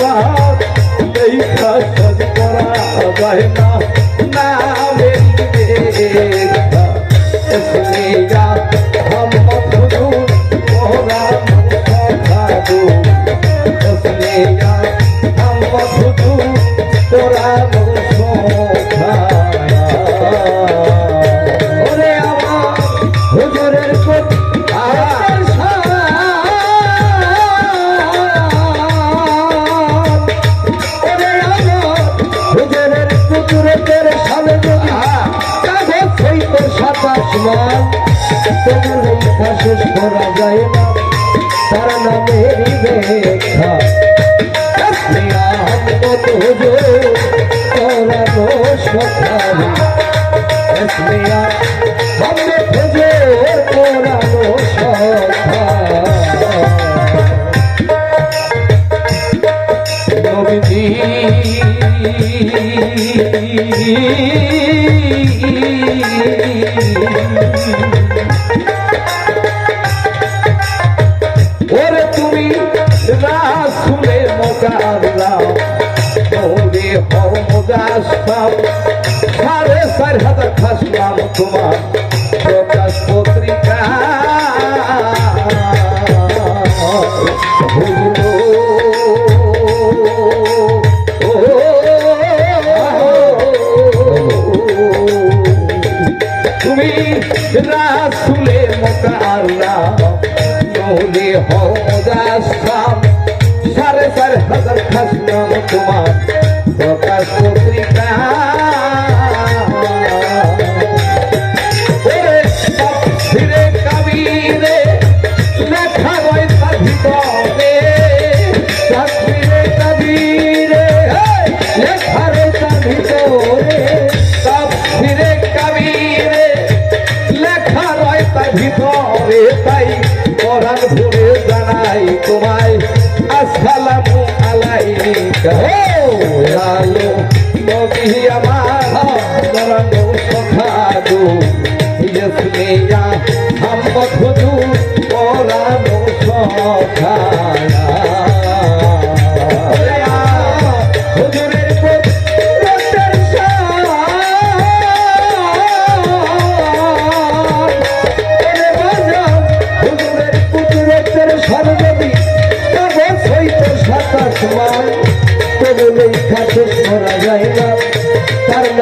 واہ وي کا صدقرا শেষ করা যায় না তার নামেরই মোহাম্মদ হুজুর করানো হুজুর করানো সখারি মুদাসাম সাড়ে চার হাজার খাসলাম তোমার প্রকাশ পত্রিকা। তুমি রাসুলে মোকাররা নৌলে হদাসাম সাড়ে চার হাজার খাসনাম তোমার তোমায় আসসালামু আলাইকা। ও আলো নবী আমার নরম সখাদু ইসমিয়া হাম বধু কোরআন সখায়া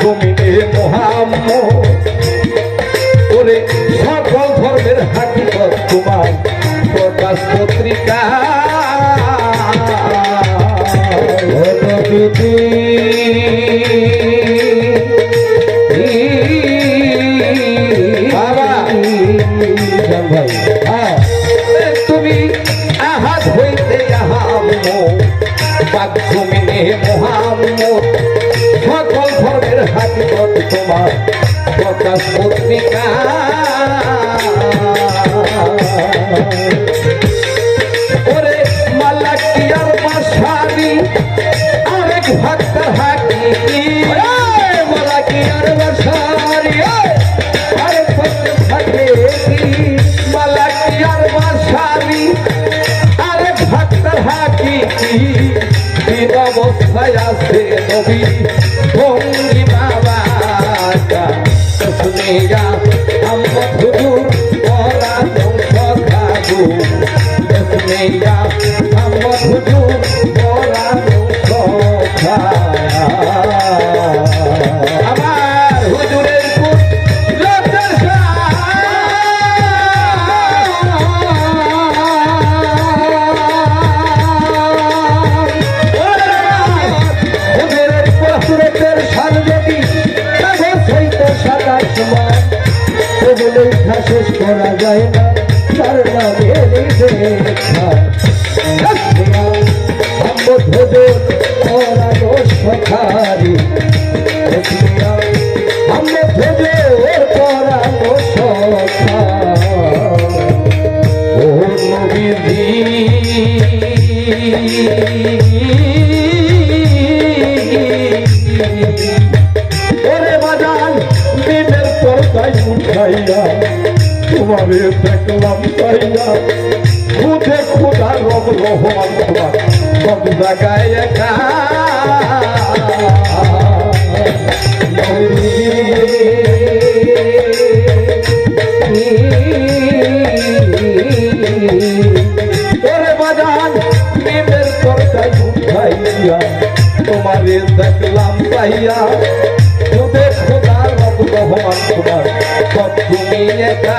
জমিনে মহাম্ম ওরে সকল ধর্মের হাকিকত তোমার প্রকাশ পত্রিকা তুমি আহাত হইতে আহাম বাগজমিনে মোহাম্মদ তোমার প্রকাশ পত্রিকা ওরে মালাকিয়ার মাসারি আরেক ভক্তর হাকি মালাকিয়ার মাসারি আরেক ভক্তর হাকি মালাকিয়ার মাসারি আরেক ভক্তর হাকি অবস্থায় আছে নবী ভঙ্গি বাবা শুনেগা আমরা হুজুর ওরা সখাবু শুনেগা আমরা হুজুর করা যায় না তার নামের দেখা আমধুজুর পরানো সখারি নবীজি। তোমারে দেখলাম পাইয়া। খুদা রব রহমান তোমার সব জায়গায় একা। তোমারে দেখলাম পাইয়া। তোমার সব একা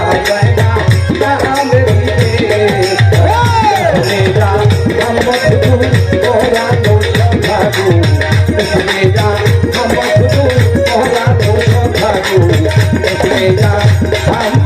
I'm